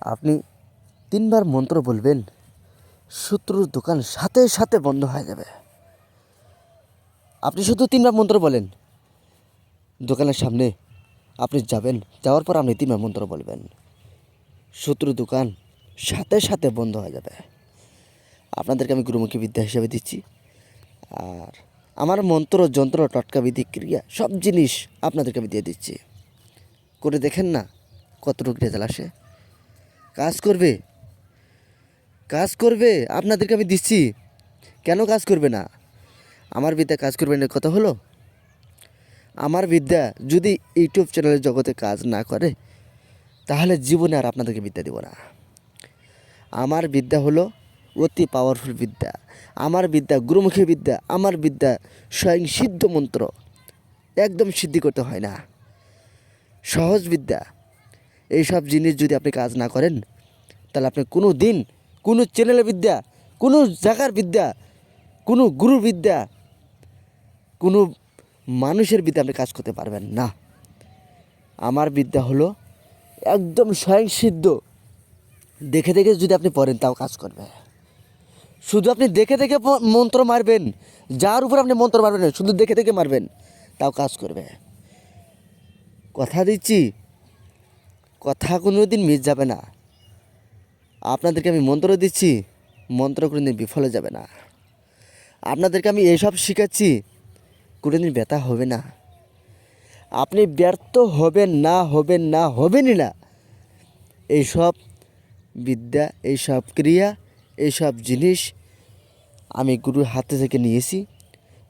আপনি তিনবার মন্ত্র বলবেন, শত্রুর দোকান সাথে সাথে বন্ধ হয়ে যাবে। আপনি শুধু তিনবার মন্ত্র বলেন, দোকানের সামনে আপনি যাবেন, যাওয়ার পর আপনি তিনবার মন্ত্র বলবেন। শত্রু দোকান সাথে সাথে বন্ধ হয়ে যাবে। আপনাদেরকে আমি গুরুমুখী বিদ্যা হিসেবে দিচ্ছি। আর আমার মন্ত্র, যন্ত্র, টটকা বিধি, ক্রিয়া, সব জিনিস আপনাদেরকে আমি দিয়ে দিচ্ছি। করে দেখেন না কতটুকু রেজাল্ট আসে। কাজ করবে। কাজ করবে, আপনাদেরকে আমি দিচ্ছি। কেন কাজ করবে না? আমার বিদ্যা কাজ করবে না, কথা হলো? আমার বিদ্যা যদি ইউটিউব চ্যানেলের জগতে কাজ না করে, তাহলে জীবনে আর আপনাদেরকে বিদ্যা দেব না। আমার বিদ্যা হলো অতি পাওয়ারফুল বিদ্যা। আমার বিদ্যা গুরুমুখী বিদ্যা, আমার বিদ্যা স্বয়ং সিদ্ধ মন্ত্র। একদম সিদ্ধি করতে হয় না। সহজ বিদ্যা। এইসব জিনিস যদি আপনি কাজ না করেন তাহলে আপনি কোনো দিন কোনো চ্যানেলের বিদ্যা, কোনো জায়গার বিদ্যা, কোনো গুরুর বিদ্যা, কোনো মানুষের বিদ্যা আপনি কাজ করতে পারবেন না। আমার বিদ্যা হলো একদম স্বয়ং সিদ্ধ দেখে দেখে যদি আপনি পড়েন, তাও কাজ করবে। শুধু আপনি দেখে দেখে মন্ত্র মারবেন, যার উপর আপনি মন্ত্র মারবেন শুধু দেখে দেখে মারবেন, তাও কাজ করবে। কথা দিচ্ছি? কথা কোনো দিন মিস যাবে না। আপনাদেরকে আমি মন্ত্র দিচ্ছি, মন্ত্র কোনো দিন বিফলে যাবে না। আপনাদেরকে আমি এইসব শেখাচ্ছি কোনো দিন ব্যথা হবে না। আপনি ব্যর্থ হবেন না হবেন না, হবেনই না। এইসব বিদ্যা, এইসব ক্রিয়া, এইসব জিনিস আমি গুরুর হাতে থেকে নিয়েছি।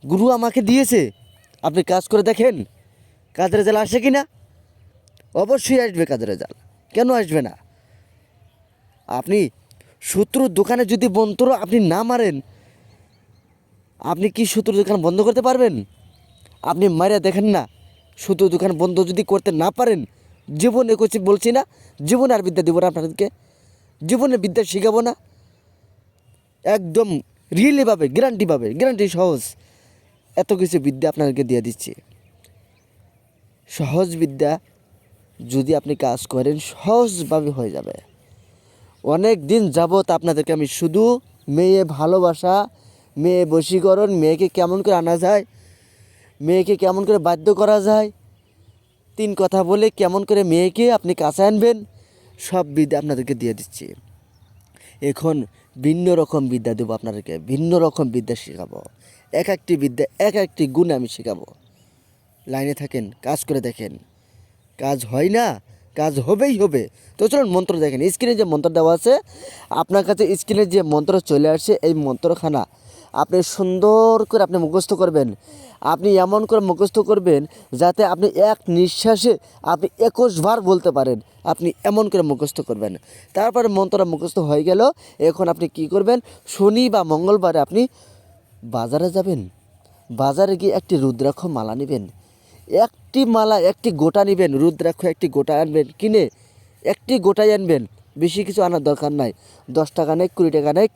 গুরু আমাকে দিয়েছে। আপনি কাজ করে দেখেন কাজের রেজাল্ট আসে কি না অবশ্যই আসবে কাজের রেজাল্ট কেন আসবে না? আপনি শত্রুর দোকানে যদি মন্ত্র আপনি না মারেন, আপনি কি শত্রুর দোকান বন্ধ করতে পারবেন? আপনি মারিয়া দেখেন না শত্রুর দোকান বন্ধ যদি করতে না পারেন, জীবনে কিছু বলছি না, জীবনে আর বিদ্যা দেবো না আপনাদেরকে, জীবনে বিদ্যা শেখাবো না। একদম রিয়েলি পাবে গ্যারান্টি পাবে গ্যারান্টি সহজ, এত কিছু বিদ্যা আপনাদেরকে দিয়ে দিচ্ছি। সহজ বিদ্যা যদি আপনি কাজ করেন, সহজভাবে হয়ে যাবে। অনেক দিন যাবৎ আপনাদেরকে আমি শুধু মেয়ে ভালোবাসা, মেয়ে বশীকরণ, মেয়েকে কেমন করে আনা যায়, মেয়েকে কেমন করে বাধ্য করা যায়, তিন কথা বলে কেমন করে মেয়েকে আপনি কাছে আনবেন, সব বিদ্যা আপনাদেরকে দিয়ে দিচ্ছি। এখন ভিন্ন রকম বিদ্যা দেবো আপনাদেরকে, ভিন্ন রকম বিদ্যা শেখাবো। এক একটি বিদ্যা, এক একটি গুণ আমি শেখাবো। লাইনে থাকেন, কাজ করে দেখেন। কাজ হয় না কাজ হবেই হবে। তো চলুন মন্ত্র দেখেন। স্ক্রিনে যে মন্ত্র দেওয়া আছে, আপনার কাছে স্ক্রিনে যে মন্ত্র চলে আসছে এই মন্ত্রখানা, আপনি সুন্দর করে আপনি মুখস্থ করবেন। আপনি এমন করে মুখস্থ করবেন যাতে আপনি এক নিঃশ্বাসে আপনি একুশ বার বলতে পারেন, আপনি এমন করে মুখস্থ করবেন। তারপরে মন্ত্রটা মুখস্থ হয়ে গেল। এখন আপনি কি করবেন? শনি বা মঙ্গলবারে আপনি বাজারে যাবেন। বাজারে গিয়ে একটি রুদ্রাক্ষ মালা নেবেন। একটি মালা, একটি গোটা নেবেন, রুদ্রাক্ষ একটি গোটা আনবেন, কিনে একটি গোটাই আনবেন, বেশি কিছু আনার দরকার নাই। দশ টাকা নেক, কুড়ি টাকা নেক,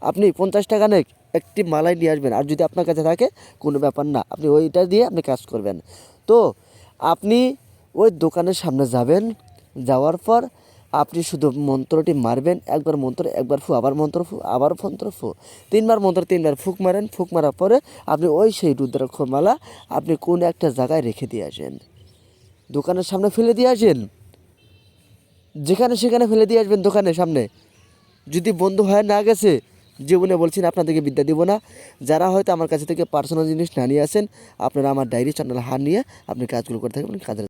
আপনি পঞ্চাশ টাকা নেক, একটি মালাই নিয়ে আসবেন। আর যদি আপনার কাছে থাকে, কোনো ব্যাপার না, আপনি ওইটা দিয়ে আপনি কাজ করবেন। তো, আপনি ওই দোকানের সামনে যাবেন, যাওয়ার পর আপনি শুধু মন্ত্রটি মারবেন, একবার মন্ত্র, একবার ফু, আবার মন্ত্র ফু, আবার মন্ত্র ফু। তিনবার মন্ত্র, তিনবার ফুক মারেন, ফুক মারার পরে আপনি ওই সেই রুদ্রাক্ষ মালা আপনি কোন একটা জায়গায় রেখে দিয়ে আসেন। দোকানের সামনে ফেলে দিয়ে আসেন। যেখানে সেখানে ফেলে দিয়ে আসবেন দোকানের সামনে। যদি বন্ধু হয়ে না গেছে, জীবনে বলছেন, আপনাদেরকে বিদ্যা দিব না। যারা হয়তো আমার কাছে থেকে পার্সোনাল জিনিস না নিয়ে আসেন, আপনারা আমার ডায়েরি চ্যানেল হার নিয়ে আপনি কাজগুলো করে থাকবেন, কাজের